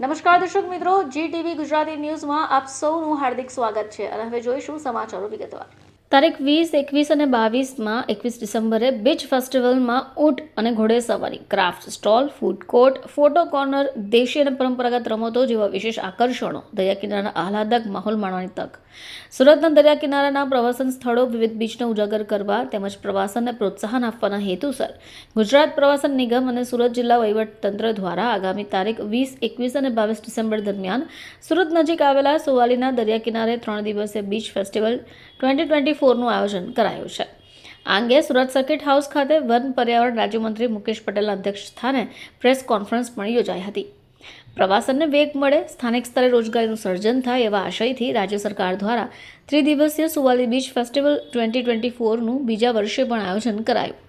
નમસ્કાર દર્શક મિત્રો જી ટીવી ગુજરાતી ન્યૂઝમાં આપ સૌનું હાર્દિક સ્વાગત છે અને હવે જોઈશું સમાચારો વિગતવાર. તારીખ વીસ, એકવીસ અને બાવીસમાં, એકવીસ ડિસેમ્બરે બીચ ફેસ્ટિવલમાં ઊંટ અને ઘોડેસવારી craft stall, food court, photo corner, દેશી અને પરંપરાગત રમતો જેવા વિશેષ આકર્ષણો દરિયા કિનારાના આહલાદક માહોલ માણવાની તક. સુરતના દરિયા કિનારાના પ્રવાસન સ્થળો વિવિધ બીચને ઉજાગર કરવા તેમજ પ્રવાસનને પ્રોત્સાહન આપવાના હેતુસર ગુજરાત પ્રવાસન નિગમ અને સુરત જિલ્લા વહીવટતંત્ર દ્વારા આગામી તારીખ વીસ, એકવીસ અને બાવીસ ડિસેમ્બર દરમિયાન સુરત નજીક આવેલા સુવાલીના દરિયા કિનારે ત્રણ દિવસીય બીચ ફેસ્ટિવલ ટ્વેન્ટી ટ્વેન્ટી ફોરનું આયોજન કરાયું છે. આ અંગે સુરત સર્કિટ હાઉસ ખાતે વન પર્યાવરણ રાજ્યમંત્રી મુકેશ પટેલના અધ્યક્ષ સ્થાને પ્રેસ કોન્ફરન્સ પણ યોજાઈ હતી. પ્રવાસનને વેગ મળે, સ્થાનિક સ્તરે રોજગારીનું સર્જન થાય એવા આશયથી રાજ્ય સરકાર દ્વારા ત્રિદિવસીય Suvali beach festival twenty twenty ફોરનું બીજા વર્ષે પણ આયોજન કરાયું.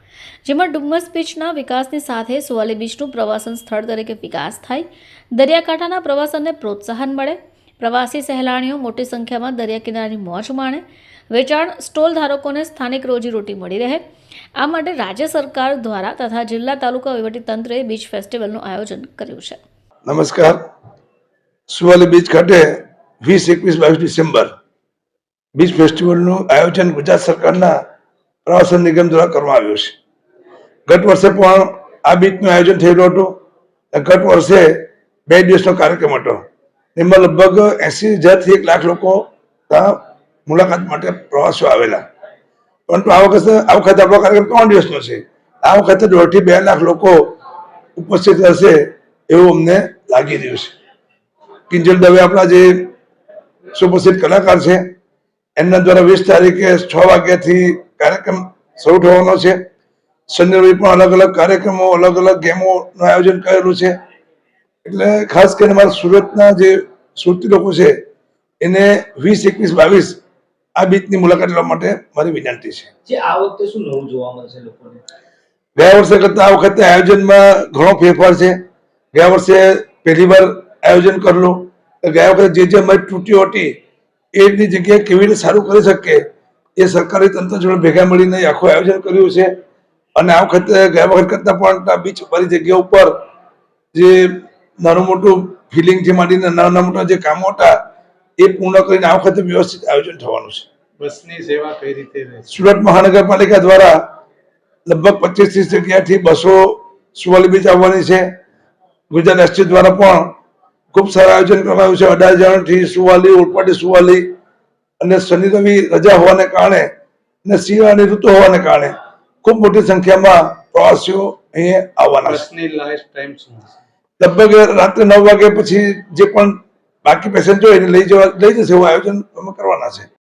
જેમાં ડુમ્મસ બીચના વિકાસની સાથે સુવાલી બીચનું પ્રવાસન સ્થળ તરીકે વિકાસ થાય, દરિયાકાંઠાના પ્રવાસનને પ્રોત્સાહન મળે પ્રવાસી સહેલાણીઓ મોટી સંખ્યામાં દરિયા કિનારાની મોજ માણે, વેચાણ સ્ટોલ ધારકોને સ્થાનિક રોજીરોટી મળી રહે. આ માટે રાજ્ય સરકાર દ્વારા તથા જિલ્લા તાલુકા વહીવટીતંત્રે બીચ ફેસ્ટિવલનું આયોજન કર્યું છે. નમસ્કાર. સુવાલી બીચ ખાતે વીસ એકવીસ બાવીસ ડિસેમ્બર બીચ ફેસ્ટિવલનું આયોજન ગુજરાત સરકારના પ્રવાસન નિગમ દ્વારા કરવામાં આવ્યું છે. ગત વર્ષે પણ આ બીચનું આયોજન થયેલું હતું ગત વર્ષે બે દિવસનો કાર્યક્રમ હતો. એમાં લગભગ એસી હજારથી એક લાખ લોકો મુલાકાત માટે પ્રવાસીઓ આવેલા. પરંતુ આ વખતે આ વખતે આપણો કાર્યક્રમ ત્રણ દિવસનો છે. આ વખતે દોઢથી બે લાખ લોકો ઉપસ્થિત હશે એવું અમને લાગી રહ્યું છે. કિંજલ દવે આપણા જે સુપ્રસિદ્ધ કલાકાર છે, એમના દ્વારા વીસ તારીખે છ વાગ્યાથી કાર્યક્રમ શરૂ થવાનો છે. શનિ પણ અલગ અલગ કાર્યક્રમો અલગ અલગ ગેમોનું આયોજન કરેલું છે. એટલે ખાસ કરીને મારા સુરતના જે સુરતી લોકો છે એને વીસ એકવીસ બાવીસ આ બીચની મુલાકાત લેવા માટે મારી વિનંતી છે. જે આ વખતે શું નવું જોવા મળશે લોકોને? ગયા વર્ષે કરતા આ વખતે આયોજનમાં ઘણો ફેરફાર છે. ગયા વર્ષે પહેલી વાર આયોજન કરેલું. ગયા વખતે જે જે મત ત્રુટીઓ હતી એની જગ્યાએ કેવી રીતે સારું કરી શકે એ સરકારી તંત્ર જોડે ભેગા મળીને આખું આયોજન કર્યું છે. અને આ વખતે ગયા વખત કરતા પણ આ બીચ વાળી જગ્યા ઉપર જે નાનું મોટું ફિલિંગથી માંડીને નાના મોટા જે કામો હતા એ પૂર્ણ કરીને આ વખતે વ્યવસ્થિત આયોજન થવાનું છે. બસની સેવા કઈ રીતે સુરત મહાનગરપાલિકા દ્વારા લગભગ પચીસ ત્રીસ જગ્યાથી બસો સુવાલી બીચ આવવાની છે. ગુજરાત એસટી દ્વારા પણ ખૂબ સારું આયોજન કરવામાં આવ્યું છે. અઢાર જણથી સુવાલી ઉલપાટી સુવાલી અને શનિ રવિ રજા હોવાને કારણે અને શિયાળાની ઋતુ હોવાને કારણે ખૂબ મોટી સંખ્યામાં પ્રવાસીઓ અહીંયા આવવાના છે. લગભગ રાત્રે નવ વાગ્યા પછી જે પણ બાકી પેસેન્જર હોય એને લઈ જવા, લઈ જશે એવું આયોજન અમે કરવાના છે.